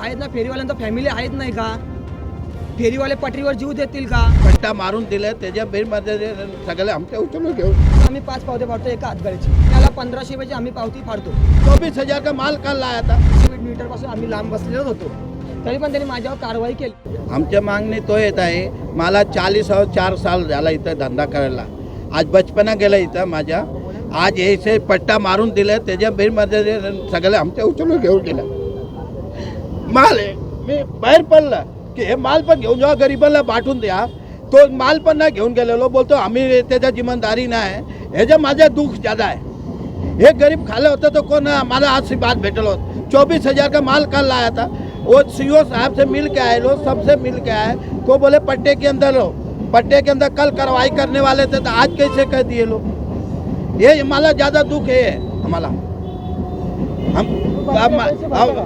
आहेत ना फेरीवाल्यांचा फॅमिली आहेत नाही का? फेरीवाले पटरीवर जीव देतील का? पट्टा मारून दिला त्याच्या बेरमध्ये सगळ्या आमच्या उचलून घेऊ आम्ही पाच पावते पाडतो एका हातगाडीची. त्याला पंधराशे रुपयाची आम्ही पावती फाडतो. चोवीस हजार का माल काल आता? मीटरपासून आम्ही लांब बसलेलो होतो. तरी पण त्यांनी माझ्यावर कारवाई केली. आमच्या मागणी तो येत आहे मला चाळीस चार साल झाला इथं धंदा करायला. आज बचपना गेला इथं माझ्या. आज हे पट्टा मारून दिलं त्याच्या बिलमध्ये सगळे आमच्या उचलून घेऊन गेलं. माल आहे मी बाहेर पडलं की हे माल पण घेऊन जेव्हा गरिबाला बाटून द्या. तो माल पण नाही घेऊन गेलेलो बोलतो आम्ही त्याच्या जिम्मेदारी नाही ह्याच्या माझं दुःख ज्यादा आहे. हे गरीब खाल्लं होतं तो कोण मला आज से बात भेटल चौबीस हजार का माल काल लाया था वो सीओ साहब से मिल के आए लोग सबसे मिल के आए। को बोले पट्टे के अंदर लो पट्टे के अंदर कल कार्रवाई करने वाले थे तो आज कैसे कह दिए लोग? ये हमारा ज़्यादा दुख है हमारा। हम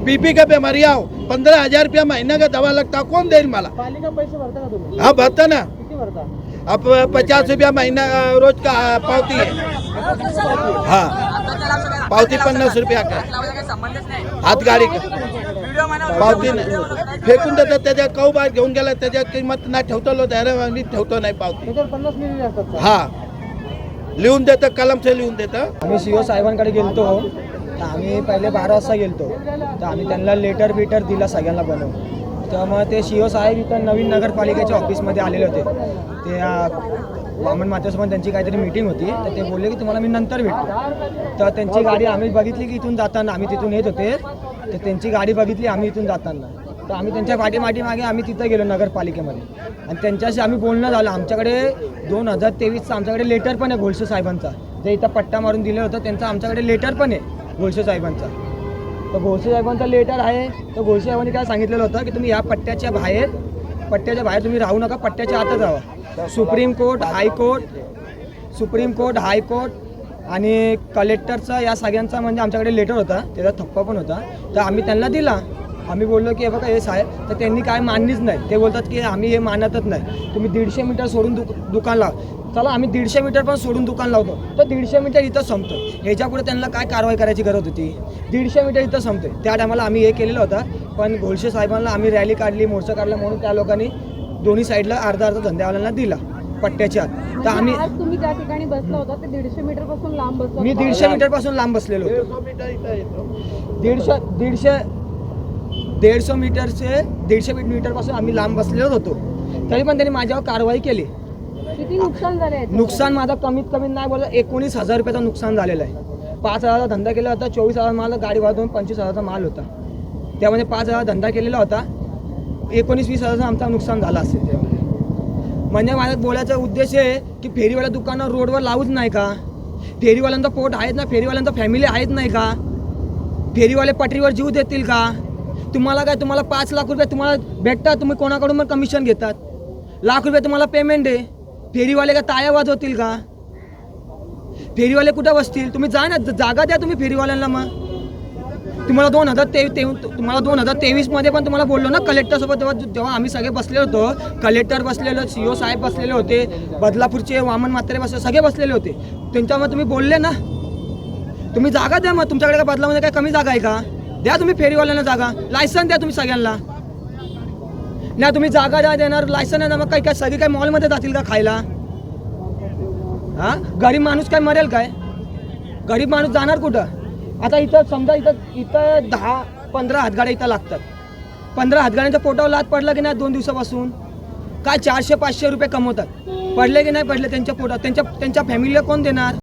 बीपी का बीमारियाँ हो। पंद्रह हज़ार रुपया महीना का दवा लगता कौन देईल मला? का हाँ भरता ना। अब पचास रुपया महीना रोज का पावती है। हाँ। पावती पन्नास रुपया का हाथ गाडी पावती नाही फेकून देतात त्याच्या कौ बार घेऊन गेला त्याच्या किंमत नाही ठेवतो त्याला मी ठेवतो नाही पावती हा. लिहून देतं कलम से लिहून देतं. आम्ही सी ओ साहेबांकडे गेलतो. तर आम्ही पहिले बारा वाजता गेलतो. तर आम्ही त्यांना लेटर बिटर दिला सगळ्यांना बनवून त्यामुळे ते सी ओ साहेब इथं नवीन नगरपालिकेच्या ऑफिसमध्ये आलेले होते. ते वामन मातेसोबत त्यांची काहीतरी मीटिंग होती. तर ते बोलले की तुम्हाला मी नंतर भेटतो. तर त्यांची गाडी आम्ही बघितली की इथून जाताना आम्ही तिथून येत होते. तर त्यांची गाडी बघितली आम्ही इथून जाताना. तर आम्ही त्यांच्या पाठीमाठी मागे आम्ही तिथं गेलो नगरपालिकेमध्ये. आणि त्यांच्याशी आम्ही बोलणं झालं. आमच्याकडे दोन हजार तेवीसचा आमच्याकडे लेटर पण आहे घोळसे साहेबांचा. जे इथं पट्टा मारून दिलं होतं त्यांचा आमच्याकडे लेटर पण आहे घोळसे साहेबांचा. तर घोळसे साहेबांचा लेटर आहे. तर घोळसे साहेबांनी काय सांगितलेलं होतं की तुम्ही या पट्ट्याच्या बाहेर पट्ट्याच्या बाहेर तुम्ही राहू नका पट्ट्याच्या आतच राहा supreme court high court supreme court high court आणि कलेक्टरचा या सगळ्यांचा म्हणजे आमच्याकडे लेटर होता त्याचा थप्पा पण होता. तर आम्ही त्यांना दिला. आम्ही बोललो की हे बघा हे साहेब तर त्यांनी काय मानलीच नाही. ते बोलतात की आम्ही हे मानतच नाही. तुम्ही दीडशे मीटर सोडून दुक दुकान लाव. चला आम्ही दीडशे मीटर पण सोडून दुकान लावतो. तर दीडशे मीटर इथं संपतो. ह्याच्यापुढे त्यांना काय कारवाई करायची गरज होती? दीडशे मीटर इथं संपते त्या टायमाला आम्ही हे केलेलं होतं. पण घोळशे साहेबांना आम्ही रॅली काढली मोर्चा काढला म्हणून त्या लोकांनी दोन्ही साईडला अर्धा अर्धा धंद्यावाल्यांना दिला पट्ट्याच्या आत. तर आम्ही आज तुम्ही ज्या ठिकाणी बसला होता ते दीडशे मीटरपासून लांब बसला मी. दीडशे मीटरपासून लांब बसलेलो होतो. दीडशे मीटर इथं येतो दीडशे दीडशे मीटरचे दीडशे मीटरपासून आम्ही लांब बसलेलो होतो. तरी पण त्यांनी माझ्यावर कारवाई केली. किती नुकसान झालं याचं? नुकसान माझं कमीत कमी नाही बोललं एकोणीस हजार रुपयाचं नुकसान झालेलं आहे. पाच हजाराचा धंदा केला होता चोवीस हजार माल गाडी वाढवून पंचवीस हजाराचा माल होता. त्यामध्ये पाच हजार धंदा केलेला होता. एकोणीस वीस हजारचं आमचा नुकसान झालं असेल त्यामध्ये. म्हणजे माझा बोलायचा उद्देश आहे की फेरीवाल्या दुकानं रोडवर लावूच नाही का? फेरीवाल्यांचा पोट आहेत ना? फेरीवाल्यांचा फॅमिली आहेत नाही का? फेरीवाले पटरीवर जीव देतील का? तुम्हाला काय? तुम्हाला पाच लाख रुपये तुम्हाला भेटतात? तुम्ही कोणाकडून मग कमिशन घेतात? लाख रुपये तुम्हाला पेमेंट आहे. फेरीवाले का ताया वाजवतील का? फेरीवाले कुठं बसतील? तुम्ही जा ना जागा द्या तुम्ही फेरीवाल्यांना मग. तुम्हाला दोन हजार ते ते- तुम्हाला दोन हजार तेवीसमध्ये पण तुम्हाला बोललो ना कलेक्टरसोबत तेव्हा जेव्हा आम्ही सगळे बसले होतो. कलेक्टर बसलेलो सी ओ साहेब बसलेले होते. बदलापूरचे वामन म्हात्रे बसले सगळे बसलेले होते. त्यांच्यामुळे तुम्ही बोलले ना. तुम्ही जागा द्या मग तुमच्याकडे काय बदलामध्ये काय कमी जागा आहे का? द्या तुम्ही फेरीवाल्यांना जागा. लायसन द्या तुम्ही सगळ्यांना. नाही तुम्ही जागा द्या देणार लायसन नाही मग काय काय सगळी काय मॉलमध्ये जातील का खायला? हा? गरीब माणूस काय मरेल काय? गरीब माणूस जाणार कुठं? आता इथं समजा इथं इथं दहा पंधरा हातगाड्या इथं लागतात. पंधरा हातगाड्यांच्या पोटावर लात पडला की नाही दोन दिवसापासून? काय चारशे पाचशे रुपये कमवतात? पडले की नाही पडले त्यांच्या पोटात त्यांच्या त्यांच्या फॅमिलीला कोण देणार?